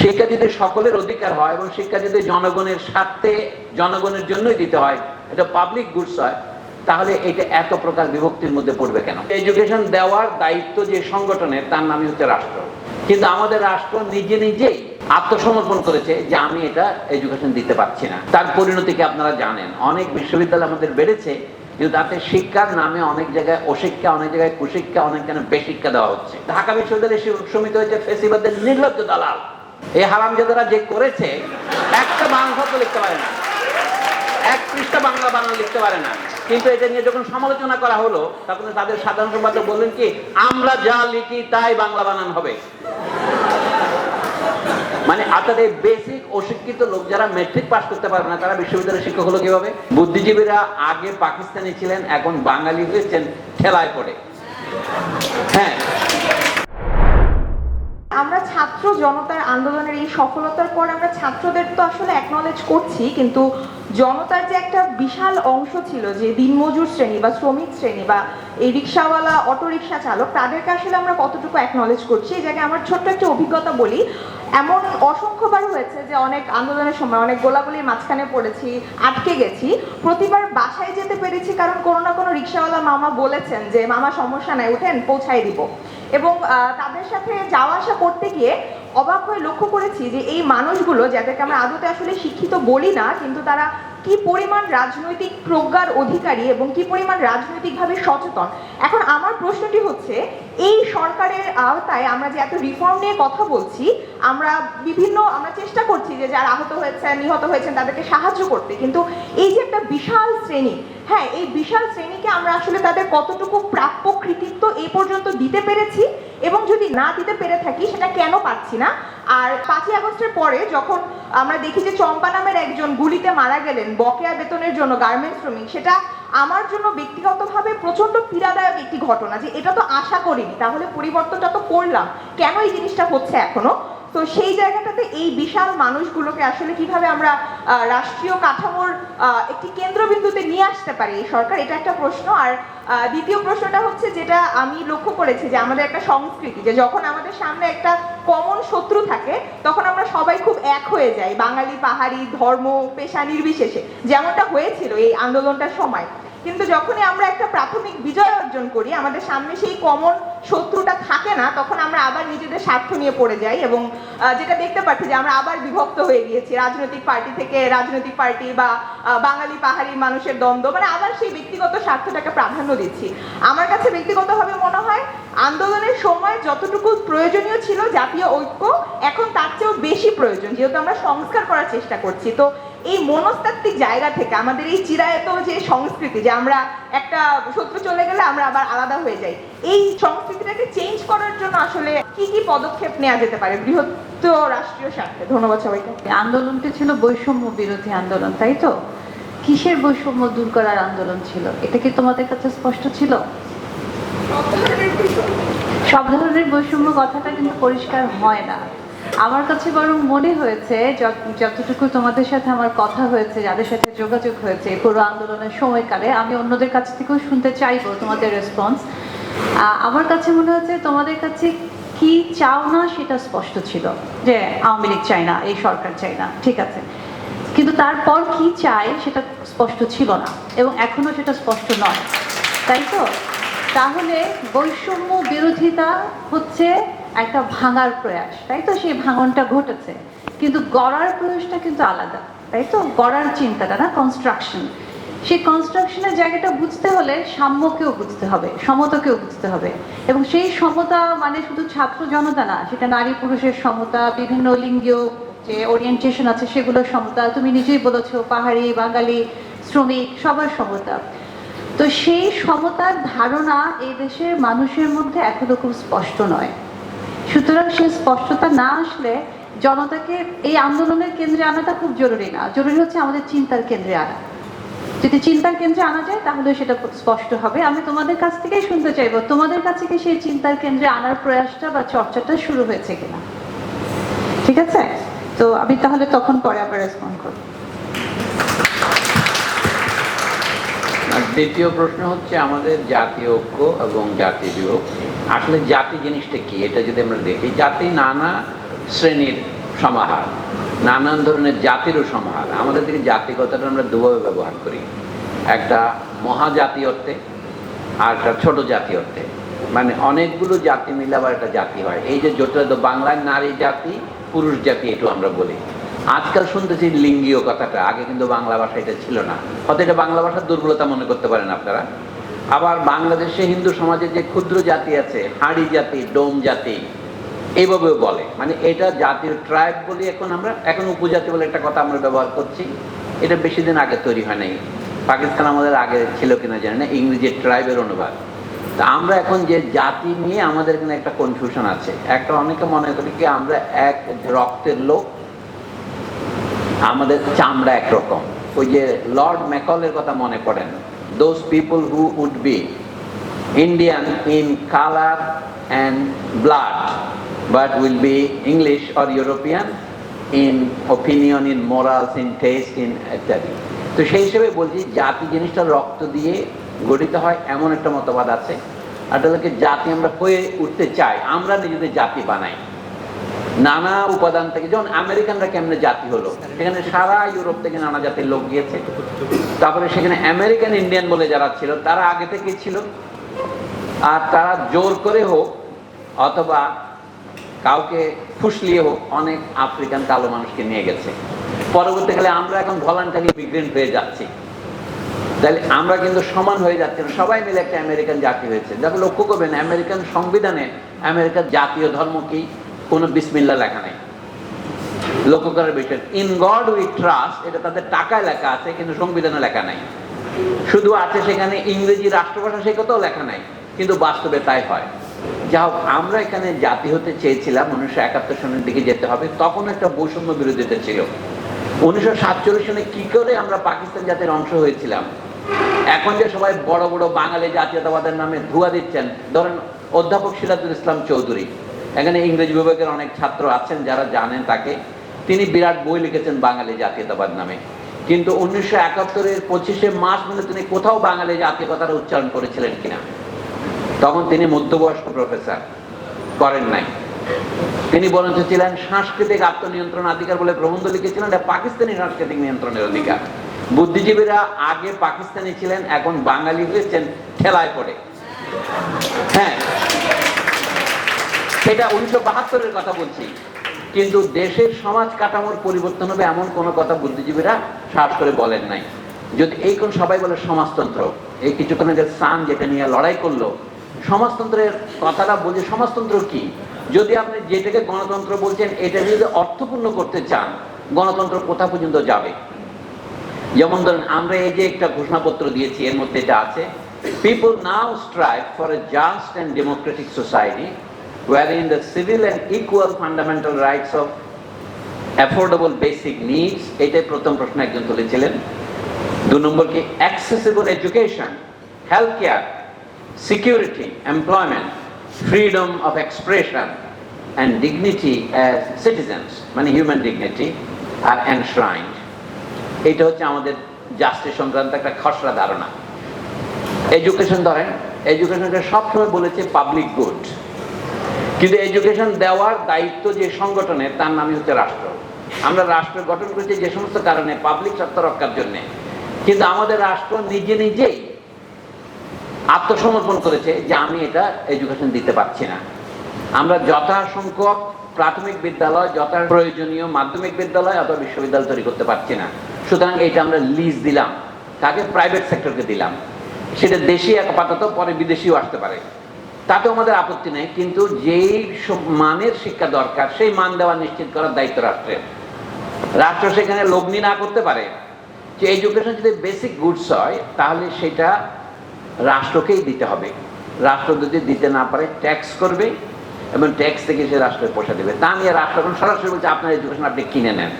শিক্ষা যদি সকলের অধিকার হয় এবং শিক্ষা যদি জনগণের স্বার্থে, জনগণের জন্যই দিতে হয়, এটা পাবলিক গুডস হয়, তাহলে এটা এত প্রকার বিভক্তির মধ্যে পড়বে কেন? এডুকেশন দেওয়ার দায়িত্ব যে সংগঠনের, তার নামই হচ্ছে রাষ্ট্র। কিন্তু আমাদের রাষ্ট্র নিজে নিজেই আত্মসমর্পণ করেছে যে আমি এটা এডুকেশন দিতে পারছি না। তার পরিণতিকে আপনারা জানেন? অনেক বিশ্ববিদ্যালয় আমাদের বেড়েছে, কিন্তু তাতে শিক্ষার নামে অনেক জায়গায় অশিক্ষা, অনেক জায়গায় কুশিক্ষা অনেক জায়গায় বেশিক্ষা দেওয়া হচ্ছে। ঢাকা বিশ্ববিদ্যালয়ের শিক্ষক সমিতি হয়েছে ফেসিবাদের নির্লজ্জ দালাল। এই হারামজাদারা যে করেছে, একটা বাংলা শব্দ লিখতে পারে না। এক পৃষ্ঠা বাংলা বানান লিখতে পারে না। কিন্তু এটা নিয়ে যখন সমালোচনা করা হলো, তখন তাদের সাধারণ সম্পাদক বললেন কি, আমরা যা লিখি, তাই বাংলা বানান হবে। মানে আপনাদের বেসিক অশিক্ষিত লোক যারা মেট্রিক পাস করতে পারবে না, তারা বিশ্ববিদ্যালয়ের শিক্ষক হলো কীভাবে? বুদ্ধিজীবীরা আগে পাকিস্তানি ছিলেন, এখন বাঙালি হয়েছেন, ঠেলায় পড়ে। হ্যাঁ আমরা ছাত্র জনতার আন্দোলনের এই সফলতার পর আমরা ছাত্রদের তো আসলে অ্যাকনলেজ করছি, কিন্তু জনতার যে একটা বিশাল অংশ ছিল, যে দিনমজুর শ্রেণি বা শ্রমিক শ্রেণি বা এই রিক্সাওয়ালা, অটো রিক্সা চালক, তাদেরকে আসলে আমরা কতটুকু অ্যাকনলেজ করছি? এই জায়গায় আমার ছোট্ট একটা অভিজ্ঞতা বলি। এমন অসংখ্যবার হয়েছে যে অনেক আন্দোলনের সময় অনেক গোলাগুলির মাঝখানে পড়েছি, আটকে গেছি। প্রতিবার বাসায় যেতে পেরেছি, কারণ কোনো না কোনো রিক্সাওয়ালা মামা বলেছেন যে, মামা, সমস্যা নাই, উঠেন পৌঁছাই দিব। এবং তাদের সাথে যাওয়া আসা করতে গিয়ে অবাক হয়ে লক্ষ্য করেছি যে এই মানুষগুলো, যাদেরকে আমরা আদতে আসলে শিক্ষিত বলি না, কিন্তু তারা কি পরিমাণ রাজনৈতিক প্রজ্ঞার অধিকারী এবং কি পরিমাণ রাজনৈতিকভাবে সচেতন? এখন আমার প্রশ্নটি হচ্ছে, এই সরকারের আওতায় আমরা যে এত রিফর্ম নিয়ে কথা বলছি, আমরা বিভিন্ন, আমরা চেষ্টা করছি যে যারা আহত হয়েছেন, নিহত হয়েছেন, তাদেরকে সাহায্য করতে। কিন্তু এই যে একটা বিশাল শ্রেণি হ্যাঁ এই বিশাল শ্রেণীকে আমরা আসলে তাদের কতটুকু প্রাপ্য কৃতিত্ব এই পর্যন্ত দিতে পেরেছি এবং যদি না দিতে পেরে থাকি, সেটা কেন পাচ্ছি না? আর পাঁচই আগস্টের পরে যখন আমরা দেখি যে চম্পা নামের একজন গুলিতে মারা গেলেন, বকেয়া বেতনের জন্য গার্মেন্টস শ্রমিক, সেটা আমার জন্য ব্যক্তিগতভাবে প্রচণ্ড পীড়াদায়ক একটি ঘটনা যে এটা তো আশা করিনি, তাহলে পরিবর্তনটা তো করলাম। কেন এই জিনিসটা হচ্ছে এখনও? তো সেই জায়গাটাতে এই বিশাল মানুষগুলোকে আসলে কীভাবে আমরা রাষ্ট্রীয় কাঠামোর একটি কেন্দ্রবিন্দুতে নিয়ে আসতে পারি এই সরকার? এটা একটা প্রশ্ন। আর দ্বিতীয় প্রশ্নটা হচ্ছে যেটা আমি লক্ষ্য করেছি যে আমাদের একটা সংস্কৃতি, যে যখন আমাদের সামনে একটা কমন শত্রু থাকে, তখন আমরা সবাই খুব এক হয়ে যাই। বাঙালি পাহাড়ি, ধর্ম, পেশা নির্বিশেষে। যেমনটা হয়েছিল এই আন্দোলনটার সময়। কিন্তু যখনই আমরা একটা প্রাথমিক বিজয় অর্জন করি, আমাদের সামনে সেই কমন শত্রুটা থাকে না, তখন আমরা আবার নিজেদের স্বার্থ নিয়ে পড়ে যাই এবং যেটা দেখতে পাচ্ছি যে আমরা আবার বিভক্ত হয়ে গিয়েছি। রাজনৈতিক পার্টি থেকে রাজনৈতিক পার্টি বা বাঙালি পাহাড়ি মানুষের দ্বন্দ্ব মানে আবার সেই ব্যক্তিগত স্বার্থটাকে প্রাধান্য দিচ্ছি। আমার কাছে ব্যক্তিগতভাবে মনে হয়, আন্দোলনের সময় যতটুকু প্রয়োজনীয় ছিল জাতীয় ঐক্য, এখন তার চেয়েও বেশি প্রয়োজন, যেহেতু আমরা সংস্কার করার চেষ্টা করছি। তো এই মনস্তাত্ত্বিক জায়গা থেকে আমাদের এই চিরায়ত যে সংস্কৃতি যে আমরা একটা শত্রু চলে গেলে আমরা আবার আলাদা হয়ে যাই। এই সংস্কৃতিটাকে চেঞ্জ করার জন্য আসলে কি কি পদক্ষেপ নেওয়া যেতে পারে বৃহত্তর রাষ্ট্রীয় স্বার্থে? ধন্যবাদ সবাইকে। আন্দোলনটি ছিল বৈষম্য বিরোধী আন্দোলন তাই তো? কিসের বৈষম্য দূর করার আন্দোলন ছিল? এটা কি তোমাদের কাছে স্পষ্ট ছিল? সব ধরনের বৈষম্য কথাটা কিন্তু পরিষ্কার হয় না। আমার কাছে বরং মনে হয়েছে যতটুকু তোমাদের সাথে আমার কথা হয়েছে, যাদের সাথে যোগাযোগ হয়েছে পুরো আন্দোলনের সময়কালে, আমি অন্যদের কাছ থেকেও শুনতে চাইব তোমাদের রেসপন্স আমার কাছে মনে হচ্ছে তোমাদের কাছে কি চাও না সেটা স্পষ্ট ছিল, যে আওয়ামী লীগ চাই না, এই সরকার চাই না, ঠিক আছে। কিন্তু তারপর কি চায় সেটা স্পষ্ট ছিল না, এবং এখনও সেটা স্পষ্ট নয়। তাই তো? তাহলে বৈষম্য বিরোধিতা হচ্ছে একটা ভাঙার প্রয়াস, তাই তো? সেই ভাঙনটা ঘটেছে। কিন্তু গড়ার প্রয়াসটা কিন্তু আলাদা, তাই তো? গড়ার চিন্তাটা না কনস্ট্রাকশন সেই কনস্ট্রাকশনের জায়গাটা বুঝতে হলে সাম্যকেও বুঝতে হবে, সমতাকেও বুঝতে হবে। এবং সেই সমতা মানে শুধু ছাত্র জনতা না, সেটা নারী পুরুষের সমতা, বিভিন্ন লিঙ্গীয় যে ওরিয়েন্টেশন আছে সেগুলোর সমতা, তুমি নিজেই বলেছ, পাহাড়ি, বাঙালি, শ্রমিক, সবার সমতা। তো সেই সমতার ধারণা এই দেশের মানুষের মধ্যে এখনও খুব স্পষ্ট নয়। সুতরাং সেই স্পষ্টতা না আসলে জনতাকে এই আন্দোলনের কেন্দ্রে আনাটা খুব জরুরি না। জরুরি হচ্ছে আমাদের চিন্তার কেন্দ্রে আনা। যদি চিন্তার কেন্দ্রে আনা যায়, তাহলে সেটা স্পষ্ট হবে। আমি তোমাদের কাছ থেকেই শুনতে চাইব, তোমাদের কাছ থেকে সেই চিন্তার কেন্দ্রে আনার প্রয়াসটা বা চর্চাটা শুরু হয়েছে কিনা? ঠিক আছে? তো আমি তাহলে তখন পরে আবার রেসপন্ড করব। দ্বিতীয় প্রশ্ন হচ্ছে, আমাদের জাতীয় ঐক্য এবং জাতি বিভক্তি। আসলে জাতি জিনিসটা কি? এটা যদি আমরা দেখি, জাতি নানা শ্রেণির সমাহার, নানান ধরনের জাতিরও সমাহার। আমাদের দিকে জাতি কথাটা আমরা দুভাবে ব্যবহার করি। একটা মহাজাতি অর্থে, আর একটা ছোট জাতি অর্থে। মানে অনেকগুলো জাতি মিলে আবার একটা জাতি হয়। এই যে জোটটা বাংলায় নারী জাতি, পুরুষ জাতি একটু আমরা বলি। আজকাল শুনতেছি লিঙ্গীয় কথাটা, আগে কিন্তু বাংলা ভাষা এটা ছিল না। হয়তো এটা বাংলা ভাষার দুর্বলতা মনে করতে পারেন আপনারা। আবার বাংলাদেশে হিন্দু সমাজে যে ক্ষুদ্র জাতি আছে, হাড়ি জাতি, ডোম জাতি, এইভাবেও বলে। মানে এটা জাতির ট্রাইব বলি এখন আমরা, এখন উপজাতি বলে একটা কথা আমরা ব্যবহার করছি। এটা বেশি দিন আগে তৈরি হয় নাই। পাকিস্তান আমাদের আগে ছিল কিনা জানি না ইংরেজি ট্রাইবের অনুবাদ। তা আমরা এখন যে জাতি নিয়ে আমাদের এখানে একটা কনফিউশন আছে। একটা অনেকে মনে করি কি আমরা এক রক্তের লোক, আমাদের চামড়া একরকম। ওই যে লর্ড ম্যাকলের কথা মনে পড়েন those people who would be Indian in colour and blood but will be English or European in opinion in morals in taste in ইত্যাদি তো সেই হিসেবে বলছি, জাতি জিনিসটা রক্ত দিয়ে গঠিত হয় এমন একটা মতবাদ আছে। আর তাদেরকে জাতি আমরা হয়ে উঠতে চাই, আমরা নিজেদের জাতি বানাই। নানা উপাদান থেকে, যেমন আমেরিকানরা কেমনে জাতি হলো? সেখানে সারা ইউরোপ থেকে নানা জাতির লোক গিয়েছে। তারপরে সেখানে আমেরিকান ইন্ডিয়ান বলে যারা ছিল, তারা আগে থেকে ছিল। আর তারা জোর করে হোক, অথবা কাউকে ফুসলিয়ে হোক, অনেক আফ্রিকান কালো মানুষকে নিয়ে গেছে। পরবর্তীকালে আমরা এখন ভলান্টারি মিগ্রেন্ট হয়ে যাচ্ছি। তাহলে আমরা কিন্তু সমান হয়ে যাচ্ছি। সবাই মিলে একটা আমেরিকান জাতি হয়েছে। দেখো লক্ষ্য করবেন, আমেরিকান সংবিধানে আমেরিকার জাতীয় ধর্ম কি? কোনো বিসমিল্লা লেখা নেই। লক্ষ্য করার বিষয়। ইন গড উই ট্রাস্ট এটা তাদের টাকায় লেখা আছে, কিন্তু সংবিধানে লেখা নাই। শুধু আছে সেখানে ইংরেজি রাষ্ট্রভাষা, সে কথাও লেখা নাই, কিন্তু বাস্তবে তাই হয়। যা হোক, আমরা এখানে জাতি হতে চেয়েছিলাম, উনিশশো একাত্তর সনের দিকে যেতে হবে, তখন একটা বৈষম্য বিরোধিতা ছিল। উনিশশো সাতচল্লিশ সনে কি করে আমরা পাকিস্তান জাতির অংশ হয়েছিলাম? এখন যে সবাই বড় বড় বাঙালি জাতীয়তাবাদের নামে ধোয়া দিচ্ছেন, ধরেন অধ্যাপক সিরাজুল ইসলাম চৌধুরী এখানে ইংরেজি বিভাগের অনেক ছাত্র আছেন যারা জানেন তাকে। তিনি বিরাট বই লিখেছেন বাঙালি জাতীয়তাবাদ নামে। কিন্তু উনিশশো একাত্তরের পঁচিশে মাস মানে তিনি কোথাও বাঙালি জাতীয়তার উচ্চারণ করেছিলেন কিনা? তখন তিনি মধ্যবয়স্ক প্রফেসর। করেন নাই। তিনি বরঞ্চ ছিলেন সাংস্কৃতিক আত্মনিয়ন্ত্রণ অধিকার বলে প্রবন্ধ লিখেছিলেন, এটা পাকিস্তানি সাংস্কৃতিক নিয়ন্ত্রণের অধিকার। বুদ্ধিজীবীরা আগে পাকিস্তানি ছিলেন, এখন বাঙালি হয়েছেন, ঠেলায় পড়ে। হ্যাঁ সেটা উনিশশো বাহাত্তরের কথা বলছি। কিন্তু দেশের সমাজ কাঠামোর পরিবর্তন হবে এমন কোনো কথা বুদ্ধিজীবীরা সাহস করে বলেন নাই। যদি এই কোন সবাই বলে সমাজতন্ত্র, এই কিছুক্ষণ আগে সান যেটা নিয়ে লড়াই করল, সমাজতন্ত্রের কথাটা বলছে, সমাজতন্ত্র কি? যদি আপনি যেটাকে গণতন্ত্র বলছেন, এটা যদি অর্থপূর্ণ করতে চান, গণতন্ত্র কোথা পর্যন্ত যাবে? যেমন ধরেন, আমরা এই যে একটা ঘোষণাপত্র দিয়েছি, এর মধ্যে এটা আছে people now strike for a just and democratic society wherein the civil and equal fundamental rights of affordable basic needs, এটাই প্রথম প্রশ্ন একজন তুলেছিলেন। দু নম্বর কি? Accessible education health care security employment freedom of expression and dignity as citizens মানে human dignity আর enshrined এটা হচ্ছে আমাদের জাস্টিস সংক্রান্ত একটা খসড়া ধারণা। এডুকেশন ধরেন এডুকেশনটা সবসময় বলেছে পাবলিক গুড কিন্তু এডুকেশন দেওয়ার দায়িত্ব যে সংগঠনের তার নামই হচ্ছে রাষ্ট্র। আমরা রাষ্ট্র গঠন করেছি যে সমস্ত কারণে পাবলিক স্বার্থ রক্ষার জন্য। কিন্তু আমাদের রাষ্ট্র নিজে নিজেই আত্মসমর্পণ করেছে যে আমি এটা এডুকেশন দিতে পারছি না। আমরা যথাসংখ্যক প্রাথমিক বিদ্যালয় যথা প্রয়োজনীয় মাধ্যমিক বিদ্যালয় অথবা বিশ্ববিদ্যালয় তৈরি করতে পারছি না। সুতরাং এটা আমরা লিজ দিলাম, তাকে প্রাইভেট সেক্টরকে দিলাম। সেটা দেশি আপাতত, পরে বিদেশিও আসতে পারে। তাতেও আমাদের আপত্তি নেই, কিন্তু যেই মানের শিক্ষা দরকার, সেই মান দেওয়া নিশ্চিত করার দায়িত্ব রাষ্ট্রের। রাষ্ট্র সেখানে লগ্নি না করতে পারে। যে এডুকেশন যদি বেসিক গুডস হয়, তাহলে সেটা রাষ্ট্রকেই দিতে হবে। রাষ্ট্র যদি দিতে না পারে ট্যাক্স করবে এবং ট্যাক্স থেকে সে রাষ্ট্রের পয়সা দেবে। তা নিয়ে রাষ্ট্র এখন সরাসরি বলছে, আপনার এডুকেশন আপনি কিনে নেন।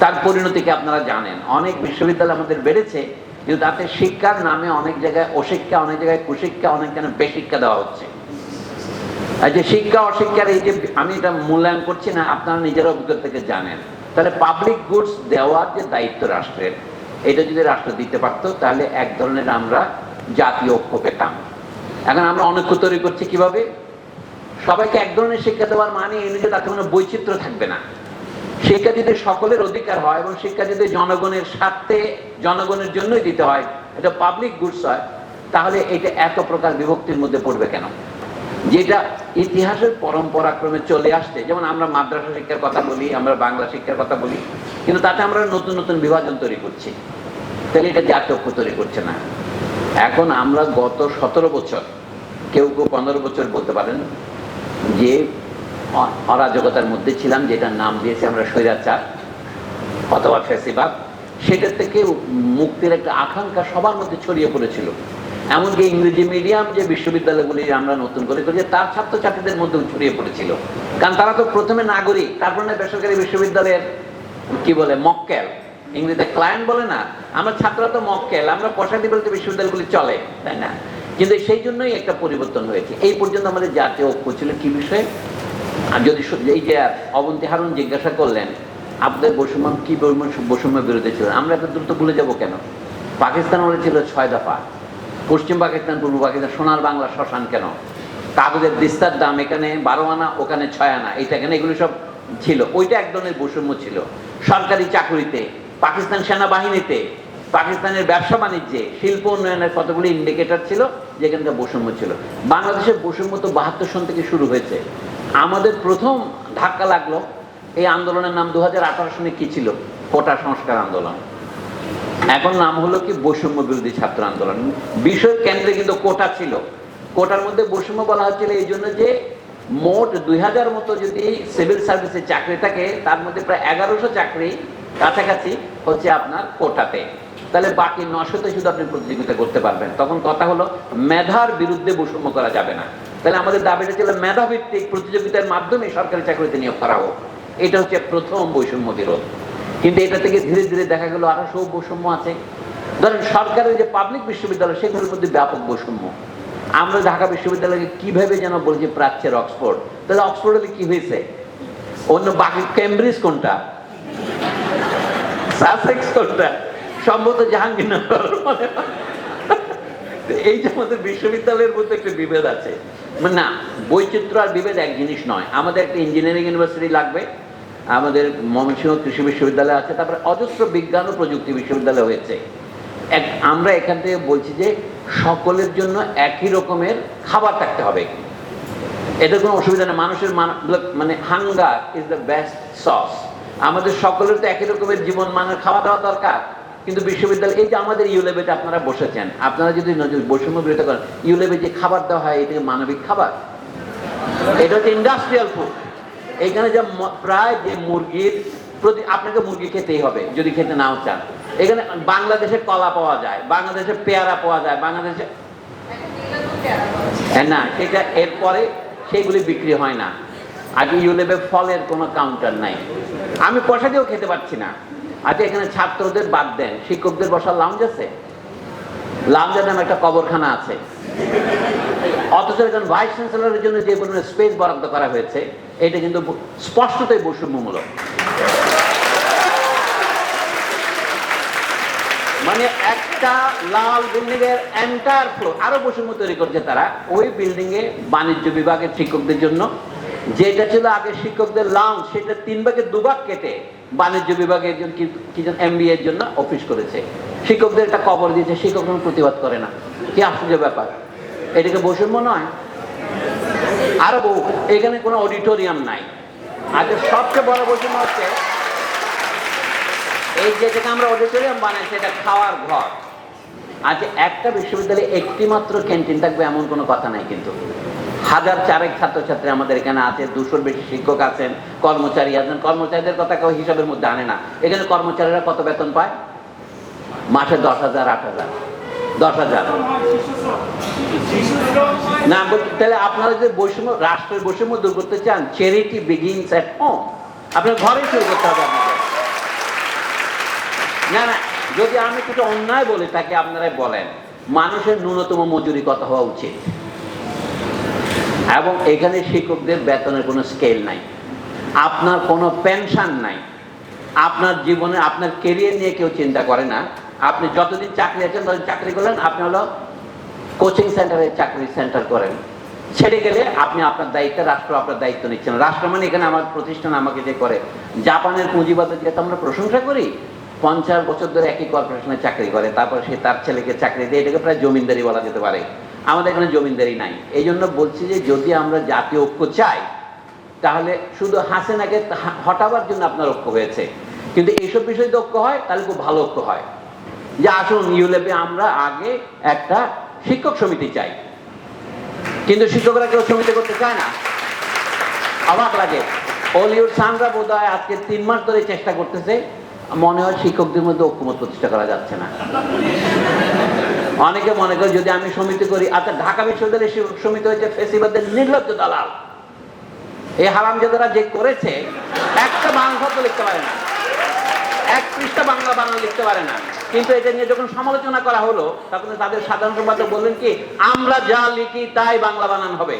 তার পরিণতিকে আপনারা জানেন? অনেক বিশ্ববিদ্যালয় আমাদের বেড়েছে, কিন্তু তাতে শিক্ষার নামে অনেক জায়গায় অশিক্ষা, অনেক জায়গায় কুশিক্ষা অনেক জায়গায় বেশিক্ষা দেওয়া হচ্ছে। যে শিক্ষা, অশিক্ষার এই যে আমি এটা মূল্যায়ন করছি না, আপনারা নিজের অভিজ্ঞতা থেকে জানেন। তাহলে পাবলিক গুডস দেওয়ার যে দায়িত্ব রাষ্ট্রের, এটা যদি রাষ্ট্র দিতে পারতো, তাহলে এক ধরনের আমরা জাতীয় ঐক্য পেতাম। এখন আমরা অনৈক্য তৈরি করছি কীভাবে? সবাইকে এক ধরনের শিক্ষা দেওয়ার মানে এই যে তাতে কোনো বৈচিত্র্য থাকবে না। শিক্ষা যদি সকলের অধিকার হয় এবং শিক্ষা যদি জনগণের স্বার্থে, জনগণের জন্যই দিতে হয়, এটা পাবলিক গুডস হয়, তাহলে এটা এত প্রকার বিভক্তির মধ্যে পড়বে কেন? যেটা ইতিহাসের পরম্পরা ক্রমে চলে আসছে। যেমন আমরা মাদ্রাসা শিক্ষার কথা বলি, আমরা বাংলা শিক্ষার কথা বলি, কিন্তু তাতে আমরা নতুন নতুন বিভাজন তৈরি করছি। তাহলে এটা জাতীয় ঐক্য তৈরি করছে না। এখন আমরা গত সতেরো বছর, কেউ কেউ পনেরো বছর বলতে পারেন, যে অরাজকতার মধ্যে ছিলাম, যেটার নাম দিয়েছি আমরা স্বৈরাচার অথবা ফেসিবাদ সেটা থেকে মুক্তির একটা আকাঙ্ক্ষা সবার মধ্যে ছড়িয়ে পড়েছিল। এমনকি ইংরেজি মিডিয়াম যে বিশ্ববিদ্যালয়গুলি আমরা নতুন করে করেছি তার ছাত্রছাত্রীদের মধ্যেও ছড়িয়ে পড়েছিল। কারণ তারা তো প্রথমে নাগরিক, তারপর না বেসরকারি বিশ্ববিদ্যালয়ের, কি বলে মক্কেল ইংরেজিতে ক্লায়েন্ট বলে না, আমরা ছাত্ররা তো মক্কেল আমরা পয়সা দিয়ে বলতে বিশ্ববিদ্যালয়গুলি চলে, তাই না? কিন্তু সেই জন্যই একটা পরিবর্তন হয়েছে। এই পর্যন্ত আমাদের জাতীয় ঐক্য ছিল কি বিষয়ে? আর যদি এই যে অবন্তী হারুন জিজ্ঞাসা করলেন, আপনাদের বৈষম্য কি বৈষম্য- বিরোধী ছিল? আমরা এত দ্রুত ভুলে যাব কেন? পাকিস্তান বলে ছিল ছয় দফা। পশ্চিম পাকিস্তান, পূর্ব পাকিস্তান, সোনার বাংলা, শ্মশান কেন? কাগজের বিস্তার দাম এখানে বারো আনা, ওখানে ছয় আনা, এইটা এখানে এগুলো সব ছিল। ওইটা এক ধরনের বৈষম্য ছিল। সরকারি চাকুরিতে, পাকিস্তান সেনাবাহিনীতে, পাকিস্তানের ব্যবসা বাণিজ্যে, শিল্প উন্নয়নের কতগুলি ইন্ডিকেটর ছিল যেখানকার বৈষম্য ছিল। বাংলাদেশের বৈষম্য তো বাহাত্তর সন থেকে শুরু হয়েছে। আমাদের প্রথম ধাক্কা লাগল এই আন্দোলনের নাম দু হাজার আঠারো সনে কি ছিল? কোটা সংস্কার আন্দোলন। এখন নাম হলো কি বৈষম্য বিরোধী ছাত্র আন্দোলন। বিষয় কেন্দ্রে কিন্তু কোটা ছিল। কোটার মধ্যে বৈষম্য বলা হচ্ছিল এই জন্য যে মোট দুই হাজার মতো যদি সিভিল সার্ভিসে চাকরি থাকে, তার মধ্যে প্রায় এগারোশো চাকরি কাছাকাছি হচ্ছে আপনার কোটাতে। তাহলে বাকি নশোতে শুধু আপনি প্রতিযোগিতা করতে পারবেন। তখন কথা হলো, মেধার বিরুদ্ধে বৈষম্য করা যাবে না। তাহলে আমাদের দাবিটা ছিল মেধাভিত্তিক প্রতিযোগিতার মাধ্যমে সরকারি চাকরিতে নিয়োগ করা হোক। এটা হচ্ছে প্রথম বৈষম্য বিরোধ। কিন্তু এটা থেকে ধীরে ধীরে দেখা গেল আরও সব বৈষম্য আছে। ধরেন সরকারের যে পাবলিক বিশ্ববিদ্যালয়, সেগুলোর মধ্যে ব্যাপক বৈষম্য। আমরা ঢাকা বিশ্ববিদ্যালয়কে কীভাবে যেন বলছি প্রাচ্যের অক্সফোর্ড? তাহলে অক্সফোর্ড কি হয়েছে? অন্য বাকি কেমব্রিজ কোনটা? কোনটা? সম্ভবত জাহাঙ্গীরনগর এই যে আমাদের বিশ্ববিদ্যালয়ের মধ্যে একটা বিভেদ আছে। মানে না, বৈচিত্র্য আর বিভেদ এক জিনিস নয়। আমাদের একটা ইঞ্জিনিয়ারিং ইউনিভার্সিটি লাগবে। আমাদের ময়মনসিংহ কৃষি বিশ্ববিদ্যালয় আছে, তারপরে অজস্র বিজ্ঞান ও প্রযুক্তি বিশ্ববিদ্যালয় হয়েছে। এক, আমরা এখান থেকে বলছি যে সকলের জন্য একই রকমের খাবার থাকতে হবে। এটা কোনো অসুবিধা নেই, মানুষের মান- hunger is the best sauce আমাদের সকলের তো একই রকমের জীবন মানের খাওয়া দাওয়া দরকার। কিন্তু বিশ্ববিদ্যালয়, এই যে আমাদের ইউলেবেতে আপনারা বসেছেন, আপনারা যদি নজর, বৈষম্য বিরত করেন ইউলেবে যে খাবার দেওয়া হয় এটাকে মানবিক খাবার? এটা হচ্ছে ইন্ডাস্ট্রিয়াল ফুড এখানে যে প্রায় যে মুরগির প্রতি আপনাকে মুরগি খেতেই হবে, যদি খেতে নাও চান। এখানে বাংলাদেশে কলা পাওয়া যায়, বাংলাদেশে পেয়ারা পাওয়া যায়, বাংলাদেশে হ্যাঁ না, সেটা এরপরে সেগুলি বিক্রি হয় না। আগে ইউলেবে ফলের কোনো কাউন্টার নাই। আমি পয়সা দিয়েও খেতে পারছি না। আচ্ছা এখানে ছাত্রদের বাদ দেন, শিক্ষকদের বসার লাউঞ্জ আছে? লাউঞ্জের নামে একটা কবরখানা আছে। অথচ এখানে ভাইস চ্যান্সেলরের জন্য যে পরিমাণে স্পেস বরাদ্দ করা হয়েছে এটা কিন্তু স্পষ্টতই বৈষম্যমূলক। মানে একটা লাল বিল্ডিং এর এন্টার ফ্লোর আরও বৈষম্য তৈরি করছে তারা, ওই বিল্ডিং এ বাণিজ্য বিভাগের শিক্ষকদের জন্য। যেটা ছিল আগে শিক্ষকদের লাউঞ্জ সেটা তিন ভাগের দুভাগ কেটে বাণিজ্য বিভাগের জন্য কি এমবিএ এর জন্য অফিস করেছে। শিক্ষকদের একটা কবর দিয়েছে, শিক্ষক প্রতিবাদ করে না। কি আশ্চর্য ব্যাপার। এটাকে বৈষম্য নয়। আরও বহু এখানে কোনো অডিটোরিয়াম নাই। আজকে সবচেয়ে বড় বৈষম্য হচ্ছে এই যেটাকে আমরা অডিটোরিয়াম বানাইছি এটা খাওয়ার ঘর। আজ একটা বিশ্ববিদ্যালয়ে একটি মাত্র ক্যান্টিন থাকবে এমন কোনো কথা নাই কিন্তু। হাজার চারেক ছাত্রছাত্রী আমাদের এখানে আছে, দুশোর বেশি শিক্ষক আছেন, কর্মচারী আছেন। কর্মচারীদের কথা কেউ হিসাবের মধ্যে আনে না। এখানে কর্মচারীরা কত বেতন পায়? মাসে দশ হাজার, আট হাজার। দশ হাজার। না তাহলে আপনারা যদি বৈষম্য, রাষ্ট্রের বৈষম্য দূর করতে চান চ্যারিটি বিগিনস এট হোম আপনার ঘরে শুরু করতে হবে না না, যদি আমি কিছু অন্যায় বলি, তাকে আপনারাই বলেন। মানুষের ন্যূনতম মজুরি কত হওয়া উচিত? এবং এখানে শিক্ষকদের বেতনের কোনো স্কেল নাই। আপনার কোনো পেনশন নাই। আপনার জীবনে, আপনার কেরিয়ার নিয়ে কেউ চিন্তা করে না। আপনি যতদিন চাকরি আছেন, ততদিন চাকরি করলেন, আপনি হলো কোচিং সেন্টারে চাকরি সেন্টার করেন। ছেড়ে গেলে আপনি আপনার দায়িত্ব, রাষ্ট্র আপনার দায়িত্ব নিচ্ছেন। রাষ্ট্র মানে এখানে আমার প্রতিষ্ঠান আমাকে যে করে। জাপানের পুঁজিবাদের যেটা আমরা প্রশংসা করি, পঞ্চাশ বছর ধরে একই কর্পোরেশনে চাকরি করে, তারপর সে তার ছেলেকে চাকরি দিয়ে এটাকে প্রায় জমিনদারি বলা যেতে পারে। আমাদের এখানে জমিনদারি নাই। এই জন্য বলছি যে যদি আমরা জাতীয় ঐক্য চাই, তাহলে শুধু হাসেনাকে হটাবার জন্য আপনার ঐক্য হয়েছে। কিন্তু এইসব বিষয়ে ঐক্য হয়, তাহলে খুব ভালো ঐক্য হয়। যে আসুন ইউলেপে আমরা আগে একটা শিক্ষক সমিতি চাই। কিন্তু শিক্ষকরা কেউ সমিতি করতে চায় না। অবাক লাগে। অলিউড সানরা বোধ হয় আজকে তিন মাস ধরে চেষ্টা করতেছে। মনে হয় শিক্ষকদের মধ্যে ঐক্যমত প্রতিষ্ঠা করা যাচ্ছে না। অনেকে মনে করে যদি আমি সমিতি করি আচ্ছা ঢাকা বিশ্ববিদ্যালয়ের শিক্ষক সমিতি হয়েছে ফেসিবাদের নির্লজ্জ দালাল। এই হারামজাদারা যে করেছে, একটা বাংলা তো লিখতে পারে না। এক পৃষ্ঠা বাংলা বানান লিখতে পারে না। কিন্তু এটা নিয়ে যখন সমালোচনা করা হলো, তখন তাদের সাধারণ সম্পাদক বললেন কি, আমরা যা লিখি তাই বাংলা বানান হবে।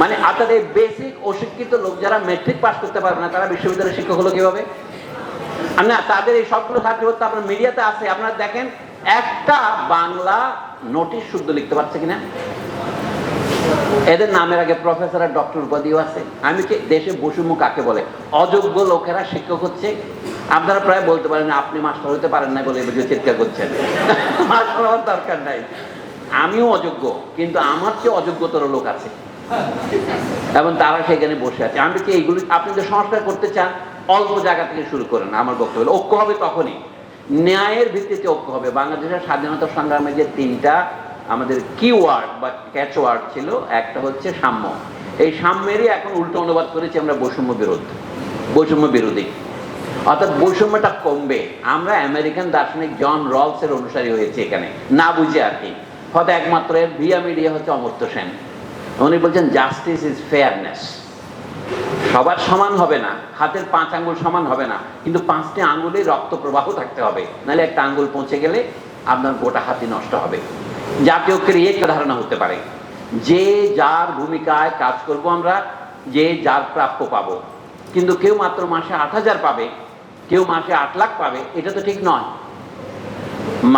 মানে আপনাদের বেসিক অশিক্ষিত লোক যারা মেট্রিক পাস করতে পারবে না, তারা বিশ্ববিদ্যালয়ের শিক্ষক হলো কীভাবে? না, তাদের এই সবগুলো ছাত্রীভর্তি আপনার মিডিয়াতে আছে। আপনারা দেখেন, একটা বাংলা নোটিশ শুদ্ধ লিখতে পারছে কিনা? এদের নামের আগে প্রফেসর আর ডক্টর উপাধিও আছে। আমি কি দেশে বৈষম্য কাকে বলে? অযোগ্য লোকেরা শিক্ষক হচ্ছে আপনারা প্রায় বলতে পারেন, আপনি মাস্টার হতে পারেন না বলে এবার চিৎকার করছেন। মাস্টার হওয়ার দরকার নাই। আমিও অযোগ্য, কিন্তু আমার চেয়ে অযোগ্যতর লোক আছে। এবং তারা সেখানে বসে আছে। আমি কি এইগুলি আপনি যে সংস্কার করতে চান, অল্প জায়গা থেকে শুরু করেন, আমার বক্তব্য ঐক্য হবে তখনই। ন্যায়ের ভিত্তিতে ঐক্য হবে। বাংলাদেশের স্বাধীনতা সংগ্রামে যে তিনটা আমাদের কি ওয়ার্ড বা ক্যাচ ওয়ার্ড ছিল, একটা হচ্ছে সাম্য। এই সাম্যেরই এখন উল্টো অনুবাদ করেছি আমরা বৈষম্য বিরোধ। বৈষম্য বিরোধী। অর্থাৎ বৈষম্যটা কমবে। আমরা আমেরিকান দার্শনিক জন রলসের অনুসারী হয়েছে এখানে। না বুঝে আর কি। হয়তো একমাত্র এর ভিয়া মিডিয়া হচ্ছে অমর্ত্য সেন। উনি বলছেন জাস্টিস ইজ ফেয়ারনেস সবার সমান হবে না। হাতের পাঁচ আঙ্গুল সমান হবে না। কিন্তু পাঁচটি আঙ্গুলে রক্ত প্রবাহ থাকতে হবে। নাহলে একটা আঙ্গুল পৌঁছে গেলে আপনার গোটা হাতি নষ্ট হবে। জাতীয় একটা ধারণা হতে পারে। যে যার ভূমিকায় কাজ করব আমরা, যে যার প্রাপ্য পাবো। কিন্তু কেউ মাত্র মাসে আট হাজার পাবে। কেউ মাসে আট লাখ পাবে, এটা তো ঠিক নয়।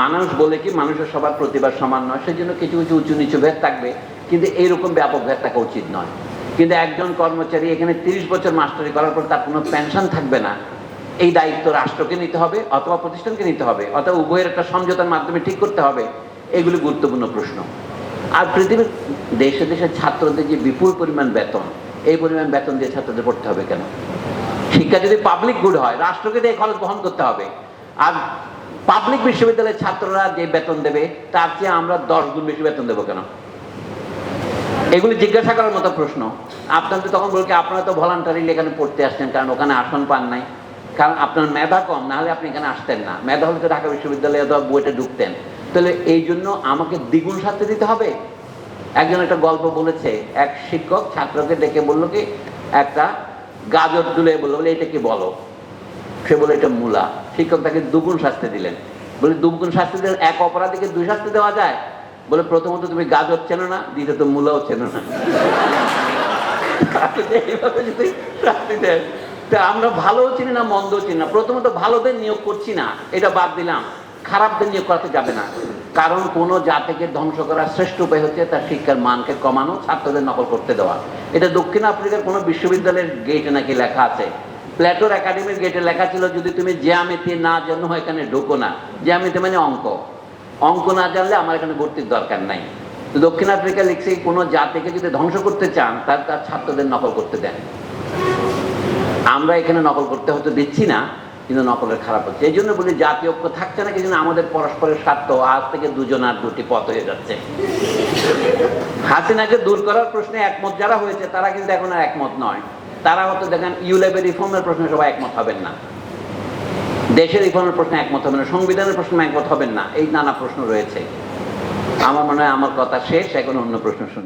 মানুষ বলে কি, মানুষের সবার প্রতিভা সমান নয় সেই জন্য কিছু কিছু উঁচু নিচু ভেদ থাকবে, কিন্তু এইরকম ব্যাপক ভেদ থাকা উচিত নয়। কিন্তু একজন কর্মচারী এখানে তিরিশ বছর মাস্টারি করার পর তার কোনো পেনশন থাকবে না। এই দায়িত্ব রাষ্ট্রকে নিতে হবে অথবা প্রতিষ্ঠানকে নিতে হবে, অথবা উভয়ের একটা সমঝোতার মাধ্যমে ঠিক করতে হবে, এগুলি গুরুত্বপূর্ণ প্রশ্ন। আর পৃথিবীর দেশে দেশে ছাত্রদের যে বিপুল পরিমাণ বেতন, এই পরিমাণ বেতন দিয়ে ছাত্রদের পড়তে হবে কেন? শিক্ষা যদি পাবলিক গুড হয়, রাষ্ট্রকে দিয়ে খরচ বহন করতে হবে। আর পাবলিক বিশ্ববিদ্যালয়ের ছাত্ররা যে বেতন দেবে, তার চেয়ে আমরা দশ গুণ বেশি বেতন দেবো কেন? এগুলি জিজ্ঞাসা করার মতো প্রশ্ন। আপনাদের তখন বলকে আপনারা তো ভলান্টারিলি এখানে পড়তে আসছেন, কারণ ওখানে আসন পান নাই। কারণ আপনার মেধা কম, না হলে আপনি এখানে আসতেন না। মেধা হলে তো ঢাকা বিশ্ববিদ্যালয়ে অথবা বুয়েটে ঢুকতেন। তাহলে এই জন্য আমাকে দ্বিগুণ শাস্তি দিতে হবে? একজন একটা গল্প বলেছে, এক শিক্ষক ছাত্রকে ডেকে বলল কি, একটা গাজর তুলে বলল, বলে, এটা কি বলো? সে বলে এটা মূলা। শিক্ষক তাকে দুগুণ শাস্তি দিলেন। বলে, দুগুণ শাস্তি দিলে এক অপরাধীকে দুই শাস্তি দেওয়া যায়? বলে, প্রথমত তুমি গাজর চেনো না, দ্বিতীয়ত মূলাও চেনো না। এইভাবে যদি তা আমরা ভালোও চিনি না, মন্দও চিনি না। প্রথমত ভালোদের নিয়োগ করছি না, এটা বাদ দিলাম। খারাপদের নিয়োগ করাতে যাবে না। কারণ কোনো জাতিকে ধ্বংস করার শ্রেষ্ঠ উপায় হচ্ছে তার শিক্ষার মানকে কমানো, ছাত্রদের নকল করতে দেওয়া। এটা দক্ষিণ আফ্রিকার কোনো বিশ্ববিদ্যালয়ের গেটে নাকি লেখা আছে। প্ল্যাটোর একাডেমির গেটে লেখা ছিল, যদি তুমি জ্যামিতি না জানো, এখানে ঢোকো না। জ্যামিতি মানে অঙ্ক। অঙ্ক না জানলে আমার এখানে ভর্তির দরকার নাই। দক্ষিণ আফ্রিকা লিখছে কোনো জাতিকে যদি ধ্বংস করতে চান, তার তার ছাত্রদের নকল করতে দেন। আমরা এখানে নকল করতে হতে দিচ্ছি না কিন্তু নকলের খারাপ হচ্ছে। এই জন্য বলি জাতীয় ঐক্য থাকছে না, কিন্তু আমাদের পরস্পরের স্বার্থ আজ থেকে দুজন আর দুটি পথ হয়ে যাচ্ছে। হাসিনাকে দূর করার প্রশ্নে একমত যারা হয়েছে, তারা কিন্তু এখন আর একমত নয়। তারা হয়তো দেখেন ইউলেবের রিফর্মের প্রশ্নে সবাই একমত হবেন না। দেশের রিফর্মের প্রশ্নে একমত হবেন না, সংবিধানের প্রশ্নে একমত হবেন না। এই নানা প্রশ্ন রয়েছে। আমার মনে হয় আমার কথা শেষ, এখন অন্য প্রশ্ন শুনি।